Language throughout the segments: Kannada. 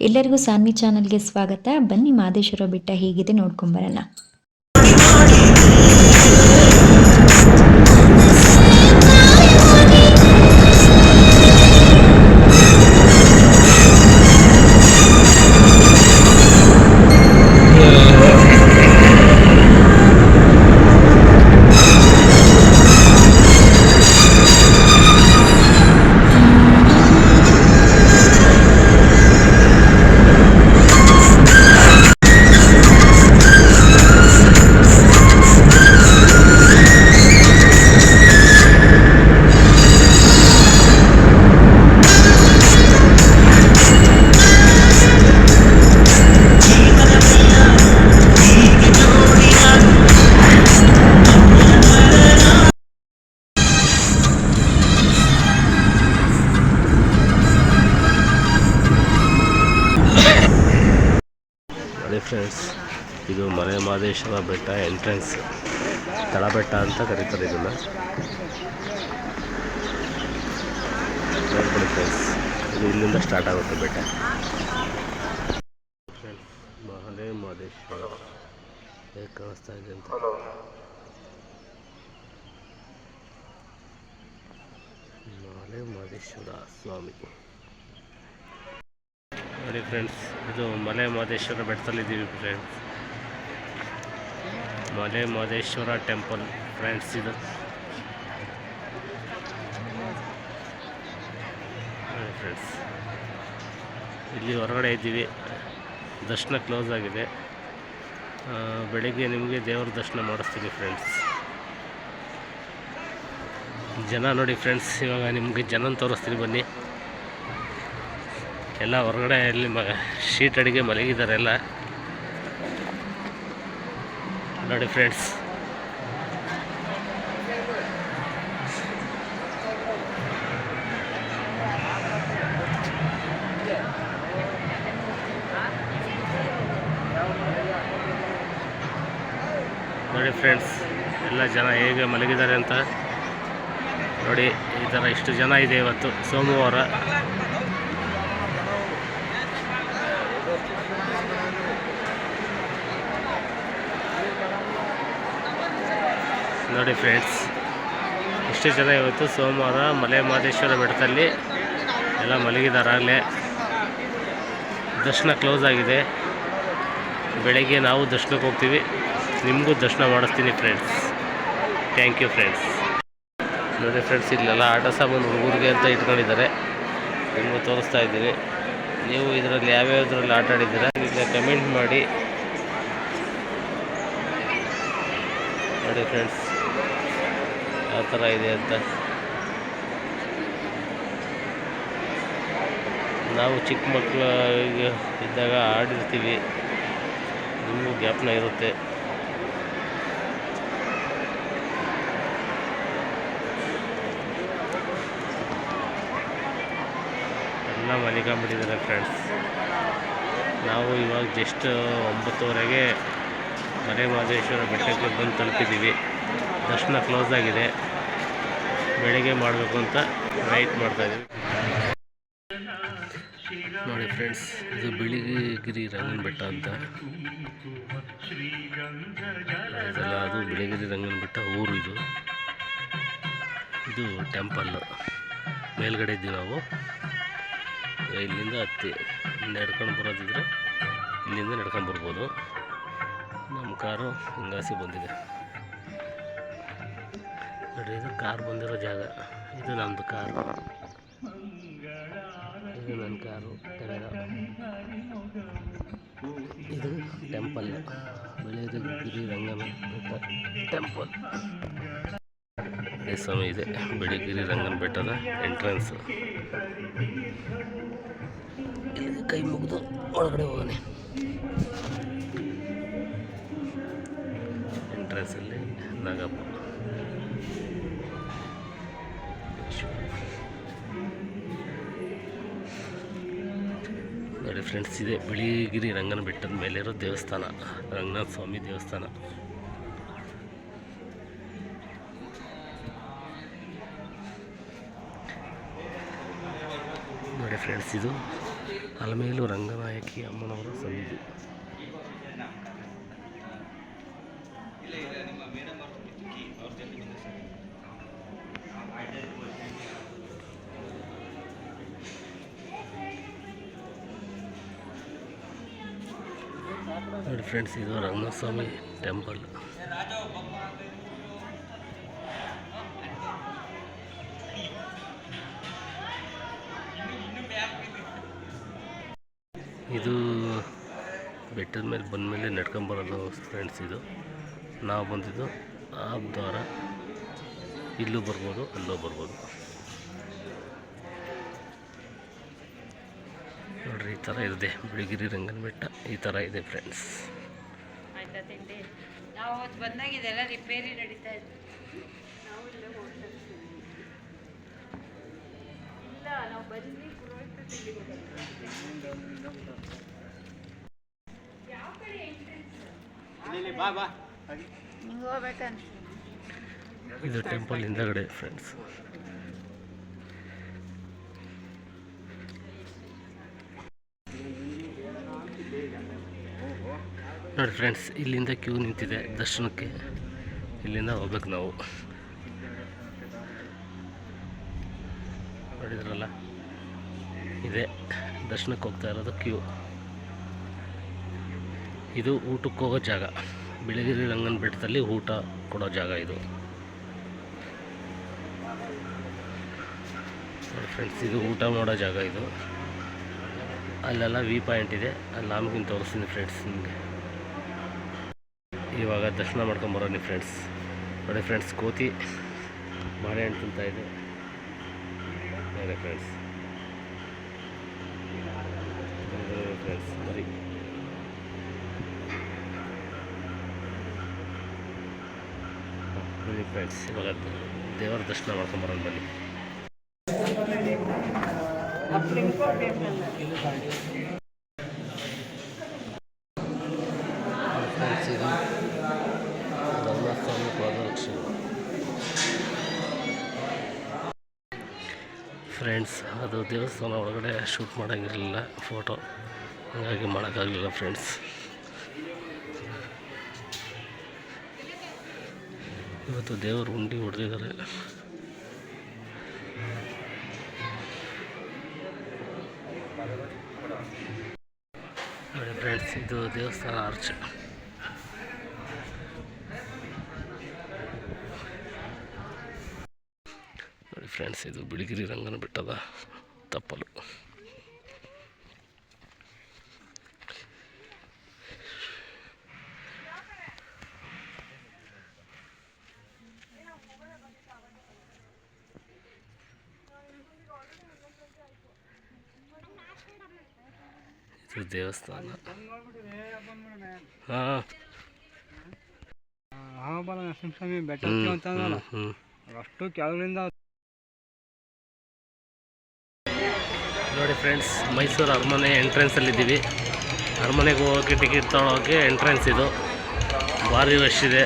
ಎಲ್ಲರಿಗೂ ಸಾನ್ವಿ ಚಾನಲ್ಗೆ ಸ್ವಾಗತ. ಬನ್ನಿ ಮಾದೇಶ್ವರ ಬೆಟ್ಟ ಹೇಗಿದೆ ನೋಡ್ಕೊಂಬರೋಣ ಫ್ರೆಂಡ್ಸ್ ಇದು ಮಲೆ ಮಹದೇಶ್ವರ ಬೆಟ್ಟ ಎಂಟ್ರೆನ್ಸ್ ತಳಬೆಟ್ಟ ಅಂತ ಕರೀತಾರೆ ಇದನ್ನ. ನೋಡ್ಕೊಳ್ಳಿ ಫ್ರೆಂಡ್ಸ್ ಇದು ಇಲ್ಲಿಂದ ಸ್ಟಾರ್ಟ್ ಆಗುತ್ತೆ ಬೆಟ್ಟ. ಫ್ರೆಂಡ್ಸ್ ಮಲೆ ಮಹದೇಶ್ವರ ಹೇಗೆ ಕಾಣಿಸ್ತಾ ಇದೆ ಅಂತ. ಮಲೆ ಮಹದೇಶ್ವರ ಸ್ವಾಮಿ. ನೋಡಿ ಫ್ರೆಂಡ್ಸ್ ಇದು Male Mahadeshwara ಬೆಟ್ಟದಲ್ಲಿದ್ದೀವಿ friends Male Mahadeshwara temple friends ಇದು. ಫ್ರೆಂಡ್ಸ್ ಇಲ್ಲಿ ಹೊರಗಡೆ ಇದ್ದೀವಿ ದರ್ಶನ ಕ್ಲೋಸ್ ಆಗಿದೆ. ಬೆಳಿಗ್ಗೆ ನಿಮಗೆ ದೇವರ ದರ್ಶನ ಮಾಡಿಸ್ತೀನಿ ಫ್ರೆಂಡ್ಸ್ ಜನ ನೋಡಿ ಫ್ರೆಂಡ್ಸ್ ಇವಾಗ ನಿಮಗೆ ಜನ ತೋರಿಸ್ತೀನಿ ಬನ್ನಿ. ಎಲ್ಲ ಹೊರಗಡೆ ಇಲ್ಲಿ ಮ, ಶೀಟ್ ಅಡಿಗೆ ಮಲಗಿದ್ದಾರೆ ಎಲ್ಲ. ನೋಡಿ ಫ್ರೆಂಡ್ಸ್ ನೋಡಿ ಫ್ರೆಂಡ್ಸ್ ಎಲ್ಲ ಜನ ಹೇಗೆ ಮಲಗಿದ್ದಾರೆ ಅಂತ. ನೋಡಿ, ಈ ಥರ ಇಷ್ಟು ಜನ ಇದೆ ಇವತ್ತು. ಸೋಮವಾರ. ನೋಡಿ ಫ್ರೆಂಡ್ಸ್ ಇಷ್ಟು ಜನ ಇವತ್ತು ಸೋಮವಾರ ಮಲೆ ಮಹದೇಶ್ವರ ಬೆಟ್ಟದಲ್ಲಿ ಎಲ್ಲ ಮಲಗಿದ್ದಾರೆ ಆಗಲೇ. ದರ್ಶನ ಕ್ಲೋಸ್ ಆಗಿದೆ. ಬೆಳಗ್ಗೆ ನಾವು ದರ್ಶನಕ್ಕೆ ಹೋಗ್ತೀವಿ. ನಿಮಗೂ ದರ್ಶನ ಮಾಡಿಸ್ತೀನಿ ಫ್ರೆಂಡ್ಸ್ ಥ್ಯಾಂಕ್ ಯು ಫ್ರೆಂಡ್ಸ್ ನೋಡಿ ಫ್ರೆಂಡ್ಸ್ ಇಲ್ಲೆಲ್ಲ ಆಟ ಸಾಮಾನು ಹುಡುಗರಿಗೆ ಅಂತ ಇಟ್ಕೊಂಡಿದ್ದಾರೆ. ನಿಮಗೂ ತೋರಿಸ್ತಾ ಇದ್ದೀನಿ. ನೀವು ಇದರಲ್ಲಿ ಯಾವ್ಯಾವುದ್ರಲ್ಲಿ ಆಟ ಆಡಿದ್ದೀರಾ ಈಗ ಕಮೆಂಟ್ ಮಾಡಿ. ನೋಡಿ ಫ್ರೆಂಡ್ಸ್ ಯಾವ ಥರ ಇದೆ ಅಂತ. ನಾವು ಚಿಕ್ಕ ಮಕ್ಕಳು ಇದ್ದಾಗ ಆಡಿರ್ತೀವಿ. ನಿಮಗೂ ಜ್ಞಾಪನ ಇರುತ್ತೆ. ಎಲ್ಲ ಮಲಿಕೊಂಬಿಟ್ಟಿದ್ದಾರೆ ಫ್ರೆಂಡ್ಸ್ ನಾವು ಇವಾಗ ಜಸ್ಟ್ ಒಂಬತ್ತುವರೆಗೆ ಮಲೆ ಮಹದೇಶ್ವರ ಬೆಟ್ಟಕ್ಕೆ ಬಂದು ತಲುಪಿದ್ದೀವಿ. ದರ್ಶನ ಕ್ಲೋಸ್ ಆಗಿದೆ. ಬೆಳಿಗ್ಗೆ ಮಾಡಬೇಕು ಅಂತ ವೆಯ್ಟ್ ಮಾಡ್ತಾಯಿದ್ದೀವಿ ನೋಡಿ ಫ್ರೆಂಡ್ಸ್ ಇದು ಬಿಳಿಗಿರಿ ರಂಗನ ಬೆಟ್ಟ ಅಂತ. ಅದೆಲ್ಲ ಅದು ಬಿಳಿಗಿರಿ ರಂಗನ ಬೆಟ್ಟ ಊರು ಇದು. ಇದು ಟೆಂಪಲ್ಲು ಮೇಲ್ಗಡೆ ಇದ್ದೀವಿ ನಾವು. ಇಲ್ಲಿಂದ ಹತ್ತಿ ನಡ್ಕೊಂಡು ಬರೋದಿದ್ರೆ ಇಲ್ಲಿಂದ ನಡ್ಕೊಂಡು ಬರ್ಬೋದು. ಕಾರು ಹಿಂಗಾಸಿ ಬಂದಿದೆ. ನೋಡಿ, ಇದು ಕಾರ್ ಬಂದಿರೋ ಜಾಗ. ಇದು ನಮ್ಮದು ಕಾರು. ಇದು ನನ್ನ ಕಾರು ಟೆವೆರಾ. ಇದು ಟೆಂಪಲ್. ಬೆಳಗಿರಿ ರಂಗನ ಟೆಂಪಲ್. ಸ್ವಾಮಿ, ಇದೆ ಬೆಳಗಿರಿ ರಂಗನ ಬೆಟ್ಟದ ಎಂಟ್ರೆನ್ಸ್. ಇಲ್ಲಿ ಕೈ ಮುಗಿದು ಒಳಗಡೆ ಹೋಗೋಣ. ಎಂಟ್ರೆನ್ಸಲ್ಲಿ ನಾಗಪ್ಪ ನೋಡಿ ಫ್ರೆಂಡ್ಸ್ ಇದೆ ಬಿಳಿಗಿರಿ ರಂಗನ ಬೆಟ್ಟದ ಮೇಲಿರೋ ದೇವಸ್ಥಾನ ರಂಗನಾಥ ಸ್ವಾಮಿ ದೇವಸ್ಥಾನ ನೋಡಿ ಫ್ರೆಂಡ್ಸ್ ಇದು ಅಲಮೇಲು ರಂಗನಾಯಕಿ ಅಮ್ಮನವರ ಸನ್ನಿಧಿ ಫ್ರೆಂಡ್ಸ್ ಇದು ರಂಗಸ್ವಾಮಿ ಸ್ವಾಮಿ ಟೆಂಪಲ್ ಇದು ಬೆಟ್ಟದ ಮೇಲೆ ಬಂದ ಮೇಲೆ ನಡ್ಕೊಂಬರೋದು ಫ್ರೆಂಡ್ಸ್ ಇದು. ನಾವು ಬಂದಿದ್ದು ಆ ದ್ವಾರ ಇಲ್ಲೂ ಬರ್ಬೋದು, ಅಲ್ಲೂ ಬರ್ಬೋದು ನೋಡ್ರಿ ಈ ಥರ ಇದೆ ಬಿಳಿಗಿರಿ ರಂಗನ ಬೆಟ್ಟ ಈ ಥರ ಇದೆ ಫ್ರೆಂಡ್ಸ್ ಆಯ್ತಾ ತಿಂಡಿ? ನಾವು ಅವತ್ತು ಬಂದಾಗ ಇದೆಲ್ಲ ರಿಪೇರಿ ನಡೀತಾ ಇತ್ತು. ನಾವು ಇಲ್ಲೇ ಹೋಗ್ತಾ ಇರ್ತೀವಿ. ಇಲ್ಲ ನಾವು ಬಂದ್ವಿ ಪುರೋಹಿತ ತಿಂಡಿಗೆ ಯಾವ ಕಡೆ ಹಿಂಗೆ ಹೋಗ್ಬೇಕಂತ. ಇದು ಟೆಂಪಲ್ ಹಿಂದಗಡೆ ಫ್ರೆಂಡ್ಸ್ ನೋಡಿ ಫ್ರೆಂಡ್ಸ್, ಇಲ್ಲಿಂದ ಕ್ಯೂ ನಿಂತಿದೆ. ದರ್ಶನಕ್ಕೆ ಇಲ್ಲಿಂದ ಹೋಗ್ಬೇಕು ನಾವು. ನೋಡಿದ್ರಲ್ಲ? ಇದೆ. ದರ್ಶನಕ್ಕೆ ಹೋಗ್ತಾ ಇರೋದು ಕ್ಯೂ. ಇದು ಊಟಕ್ಕೆ ಹೋಗೋ ಜಾಗ. ಬಿಳಿಗಿರಿ ರಂಗನ ಬೆಟ್ಟದಲ್ಲಿ ಊಟ ಕೊಡೋ ಜಾಗ ಇದು. ನೋಡಿ ಫ್ರೆಂಡ್ಸ್, ಇದು ಊಟ ಮಾಡೋ ಜಾಗ ಇದು. ಅಲ್ಲೆಲ್ಲ ವಿ ಪಾಯಿಂಟ್ ಇದೆ. ಅಲ್ಲಿ ನಮಗಿಂತ ತೋರಿಸ್ತೀನಿ ಫ್ರೆಂಡ್ಸ್ ನಿಮಗೆ. ಇವಾಗ ದರ್ಶನ ಮಾಡ್ಕೊಂಬರೋನಿ ಫ್ರೆಂಡ್ಸ್ ನೋಡಿ ಫ್ರೆಂಡ್ಸ್ ಕೋತಿ ಬಾಳೆಹಣ್ಣು ತಿಂತಾ ಇದೆ. ನೋಡಿ ಫ್ರೆಂಡ್ಸ್ ಫ್ರೆಂಡ್ಸ್ ಬರೀ ಫ್ರೆಂಡ್ಸ್ ಇವಾಗ ದೇವರ ದರ್ಶನ ಮಾಡ್ಕೊಂಬರೋಣ ಬನ್ನಿ ಫ್ರೆಂಡ್ಸ್ ಫ್ರೆಂಡ್ಸ್, ಅದು ದೇವಸ್ಥಾನ ಒಳಗಡೆ ಶೂಟ್ ಮಾಡೋಂಗಿರಲಿಲ್ಲ ಫೋಟೋ. ಹಾಗಾಗಿ ಮಾಡೋಕ್ಕಾಗಲಿಲ್ಲ ಫ್ರೆಂಡ್ಸ್. ಇವತ್ತು ದೇವರು ಉಂಡಿ ಹೊಡೆದಿದ್ದಾರೆ. ಫ್ರೆಂಡ್ಸ್, ಇದು ದೇವಸ್ಥಾನ ಆರ್ಚ್ ಫ್ರೆಂಡ್ಸ್ ಇದು ಬಿಳಿಗಿರಿ ರಂಗನ ಬೆಟ್ಟದ ತಪ್ಪಲು. ಇದು ದೇವಸ್ಥಾನ. ಹಾಂ. ಮಹಾಬಲ ನರಸಿಂಹಸ್ವಾಮಿ ಬೆಟ್ಟ ಅಷ್ಟು ಕೆಳಗಿಂದ ಫ್ರೆಂಡ್ಸ್ ಮೈಸೂರು ಅರಮನೆ ಎಂಟ್ರೆನ್ಸಲ್ಲಿದ್ದೀವಿ ಅರಮನೆಗೆ ಹೋಗೋಕ್ಕೆ ಟಿಕೆಟ್ ತೊಗೊಳೋಕ್ಕೆ ಎಂಟ್ರೆನ್ಸ್ ಇದು. ಭಾರಿ ರಶ್ ಇದೆ.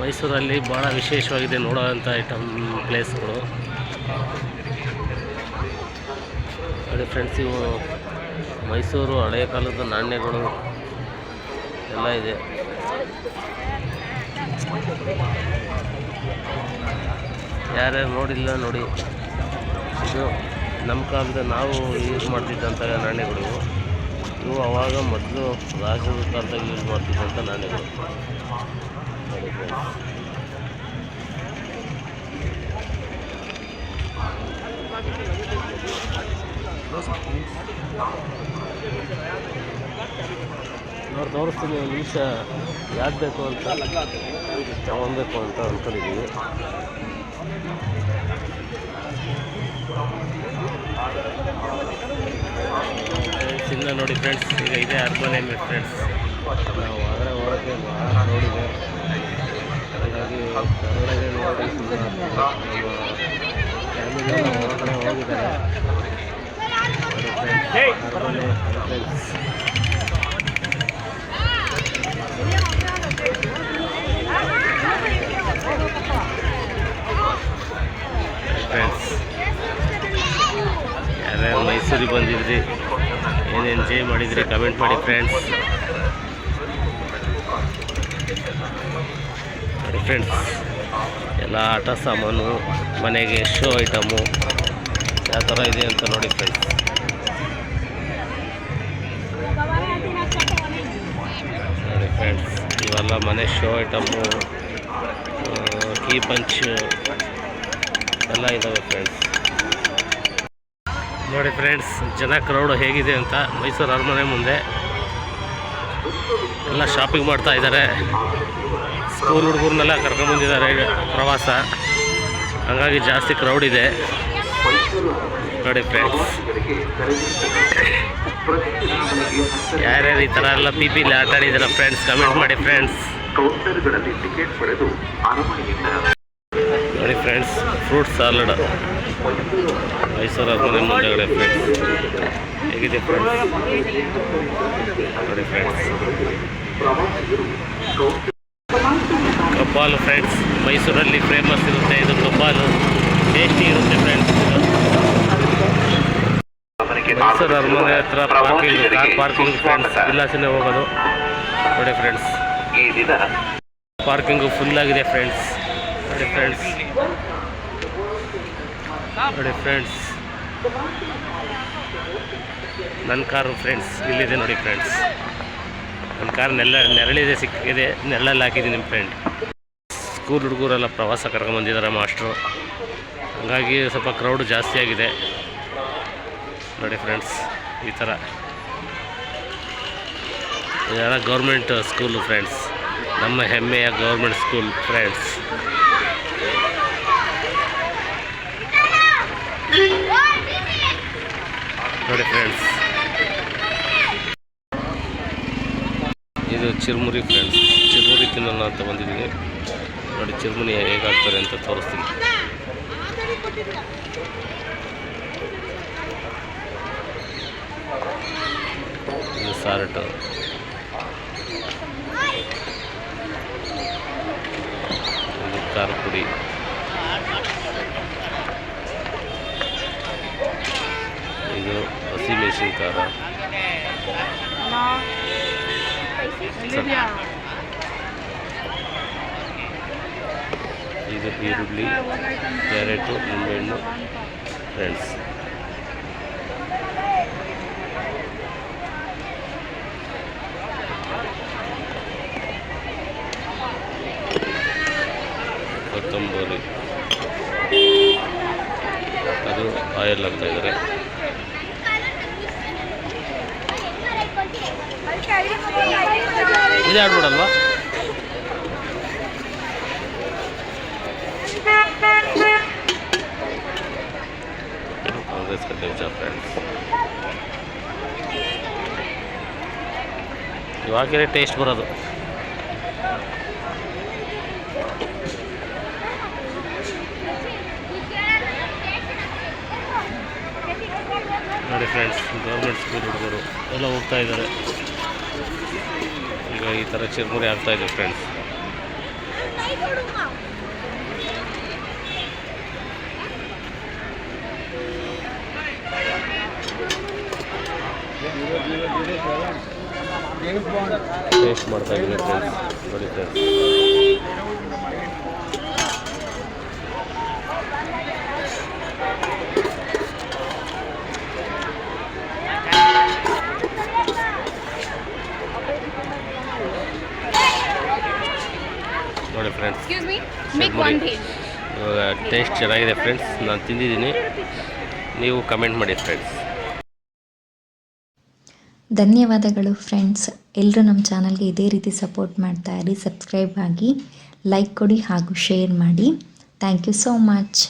ಮೈಸೂರಲ್ಲಿ ಭಾಳ ವಿಶೇಷವಾಗಿದೆ ನೋಡೋವಂಥ ಐಟಮ್ ಪ್ಲೇಸ್ಗಳು ಅದೇ ಫ್ರೆಂಡ್ಸ್ ಇವು ಮೈಸೂರು ಹಳೆಯ ಕಾಲದ ನಾಣ್ಯಗಳು ಎಲ್ಲ ಇದೆ. ಯಾರ್ಯಾರು ನೋಡಿಲ್ಲ ನೋಡಿ. ಇದು ನಮ್ಮ ಕಾಲದ ನಾವು ಯೂಸ್ ಮಾಡ್ತಿದ್ದಂಥ ನಾಣ್ಯಗಳು, ಇವು ಅವಾಗ ಮೊದಲು ರಾಜರ ಕಾಲದಾಗ ಯೂಸ್ ಮಾಡ್ತಿದ್ದಂಥ ನಾಣ್ಯಗಳು. ನೋಡಿ ತೋರಿಸ್ತೀನಿ ನಿಮಿಷ ಯಾಕೆ ಬೇಕು ಅಂತ ತಗೊಬೇಕು ಅಂತ ಅಂದ್ಕೊಂಡಿದ್ದೀವಿ ಇನ್ನು ನೋಡಿ ಫ್ರೆಂಡ್ಸ್ ಈಗ ಇದೆ ಅರಮನೆ ಫ್ರೆಂಡ್ಸ್ ನಾವು ಆದರೆ ಹೊರಗೆ ಭಾಳ ನೋಡಿದೆ. ಹಾಗಾಗಿ ಕನ್ನಡಗೆ ನೋಡಿ ಫ್ಯಾಮಿಲಿ ಹೊರಗಡೆ ಹೋಗಿದ್ದಾರೆ. ಫ್ರೆಂಡ್ಸ್ ಫ್ರೆಂಡ್ಸ್ ಯಾರ್ಯಾರು ಮೈಸೂರು ಮೈಸೂರಿಗೆ ಬಂದಿದ್ರಿ? ಏನು ಎಂಜಾಯ್ ಮಾಡಿದ್ರಿ? ಕಮೆಂಟ್ ಮಾಡಿ ಫ್ರೆಂಡ್ಸ್ ನೋಡಿ ಫ್ರೆಂಡ್ಸ್ ಎಲ್ಲ ಆಟ ಸಾಮಾನು, ಮನೆಗೆ ಶೋ ಐಟಮು ಯಾವ ಥರ ಇದೆ ಅಂತ ನೋಡಿ ಫ್ರೆಂಡ್ಸ್ ನೋಡಿ ಫ್ರೆಂಡ್ಸ್ ಇವೆಲ್ಲ ಮನೆ ಶೋ ಐಟಮು ಕೀ ಪಂಚ್ ಎಲ್ಲ ಇದ್ದಾವೆ ಫ್ರೆಂಡ್ಸ್ ನೋಡಿ ಫ್ರೆಂಡ್ಸ್ ಜನ ಕ್ರೌಡ್ ಹೇಗಿದೆ ಅಂತ ಮೈಸೂರು ಅರಮನೆ ಮುಂದೆ ಎಲ್ಲ ಶಾಪಿಂಗ್ ಮಾಡ್ತಾ ಇದ್ದಾರೆ. ಸ್ಕೂಲ್ ಹುಡುಗರನ್ನೆಲ್ಲ ಕರ್ಕೊಂಬಂದಿದ್ದಾರೆ ಪ್ರವಾಸ. ಹಂಗಾಗಿ ಜಾಸ್ತಿ ಕ್ರೌಡ್ ಇದೆ. ನೋಡಿ ಫ್ರೆಂಡ್ಸ್ ಯಾರ್ಯಾರು ಈ ಥರ ಎಲ್ಲ ಪಿ ಪಿಲಿ ಆಟ ಆಡಿದ್ದೀರ ಫ್ರೆಂಡ್ಸ್ ಕಮೆಂಟ್ ಮಾಡಿ ಫ್ರೆಂಡ್ಸ್ ನೋಡಿ ಫ್ರೆಂಡ್ಸ್ ಫ್ರೂಟ್ ಸಾಲಡ್ ಮೈಸೂರು ಅರಮನೆ ಮುಂದೆಗಡೆ ಫ್ರೆಂಡ್ಸ್ ಹೇಗಿದೆ ಫ್ರೆಂಡ್ಸ್ ನೋಡಿ ಫ್ರೆಂಡ್ಸ್ ಕಬ್ಬಾಲು ಫ್ರೆಂಡ್ಸ್ ಮೈಸೂರಲ್ಲಿ ಫೇಮಸ್ ಇರುತ್ತೆ. ಇದು ಕಬ್ಬಾಲು ಟೇಸ್ಟಿ ಇರುತ್ತೆ ಫ್ರೆಂಡ್ಸ್ ಮೈಸೂರು ಅರಮನೆ ಹತ್ರ ಪಾರ್ಕಿಂಗ್ ಕಾರ್ ಪಾರ್ಕಿಂಗ್ ಫ್ರೆಂಡ್ಸ್ ವಿಲಾಸನೆ ಹೋಗೋದು. ನೋಡಿ ಫ್ರೆಂಡ್ಸ್ ಪಾರ್ಕಿಂಗು ಫುಲ್ ಆಗಿದೆ ಫ್ರೆಂಡ್ಸ್ ನೋಡಿ ಫ್ರೆಂಡ್ಸ್ ನೋಡಿ ಫ್ರೆಂಡ್ಸ್ ನನ್ನ ಕಾರು ಫ್ರೆಂಡ್ಸ್ ಇಲ್ಲಿದೆ ನೋಡಿ ಫ್ರೆಂಡ್ಸ್ ನನ್ನ ಕಾರ್ ನೆಲ್ಲ ನೆರಳಿದೆ, ಸಿಕ್ಕಿದೆ. ನೆರಳಲ್ಲಿ ಹಾಕಿದ್ದೀನಿ ನಿಮ್ಮ ಫ್ರೆಂಡ್ ಸ್ಕೂಲ್ ಹುಡುಗರೆಲ್ಲ ಪ್ರವಾಸ ಕರ್ಕೊಂಬಂದಿದ್ದಾರೆ ಮಾಸ್ಟ್ರು. ಹಾಗಾಗಿ ಸ್ವಲ್ಪ ಕ್ರೌಡ್ ಜಾಸ್ತಿ ಆಗಿದೆ. ನೋಡಿ ಫ್ರೆಂಡ್ಸ್ ಈ ಥರ ಇದೆಲ್ಲ ಗೌರ್ಮೆಂಟ್ ಸ್ಕೂಲು ಫ್ರೆಂಡ್ಸ್ ನಮ್ಮ ಹೆಮ್ಮೆಯ ಗೌರ್ಮೆಂಟ್ ಸ್ಕೂಲ್ ಫ್ರೆಂಡ್ಸ್ ನೋಡಿ ಫ್ರೆಂಡ್ಸ್ ಇದು ಚಿರುಮುರಿ ಫ್ರೆಂಡ್ಸ್ ಚಿರುಮುರಿ ತಿನ್ನೋಣ ಅಂತ ಬಂದಿದ್ದೀನಿ. ನೋಡಿ ಚಿರುಮುರಿ ಹೇಗಾಗ್ತಾರೆ ಅಂತ ತೋರಿಸ್ತೀನಿ. ಇದು ಸಾರಟು ಇದು ಖಾರ ಪುಡಿ ಇದು ಖಾರ ಇದು ಈರುಳ್ಳಿ ಕ್ಯಾರೆಟು ನಿಂಬೆಹಣ್ಣು ಫ್ರೆಂಡ್ಸ್. ಕೊತ್ತಂಬರಿ. ಅದು ಆಯಲ್ ಅಂತ ಇದ್ದಾರೆ ಇದು ಆಡ್ಬಿಡಲ್ವಾ ಕಾಂಗ್ರೆಸ್ ಕಟ್ಟೆ ಫ್ರೆಂಡ್ಸ್ ಇವಾಗಲೇ ಟೇಸ್ಟ್ ಬರೋದು. ನೋಡಿ ಫ್ರೆಂಡ್ಸ್ ಗೌರ್ಮೆಂಟ್ ಸ್ಕೂಲ್ ಹುಡುಗರು ಎಲ್ಲ ಹೋಗ್ತಾ ಇದ್ದಾರೆ. ಈಗ ಈ ಥರ ಚಿರುಮುರಿ ಇದೆ ಫ್ರೆಂಡ್ಸ್ ಟೇಸ್ಟ್ ಮಾಡ್ತಾ ಇದ್ದೀನಿ ಫ್ರೆಂಡ್ಸ್ ನೋಡಿ ಫ್ರೆಂಡ್ಸ್ Excuse me, ಇವಾಗ ಟೇಸ್ಟ್ ಚೆನ್ನಾಗಿದೆ ಫ್ರೆಂಡ್ಸ್ ನಾನು ತಿಂದಿದ್ದೀನಿ. ನೀವು ಕಮೆಂಟ್ ಮಾಡಿ ಫ್ರೆಂಡ್ಸ್ ಧನ್ಯವಾದಗಳು ಫ್ರೆಂಡ್ಸ್ ಎಲ್ಲರೂ ನಮ್ಮ ಚಾನಲ್ಗೆ ಇದೇ ರೀತಿ ಸಪೋರ್ಟ್ ಮಾಡ್ತಾ ಇರಿ ಸಬ್ಸ್ಕ್ರೈಬ್ ಆಗಿ ಲೈಕ್ ಕೊಡಿ ಹಾಗೂ ಶೇರ್ ಮಾಡಿ. Thank you so much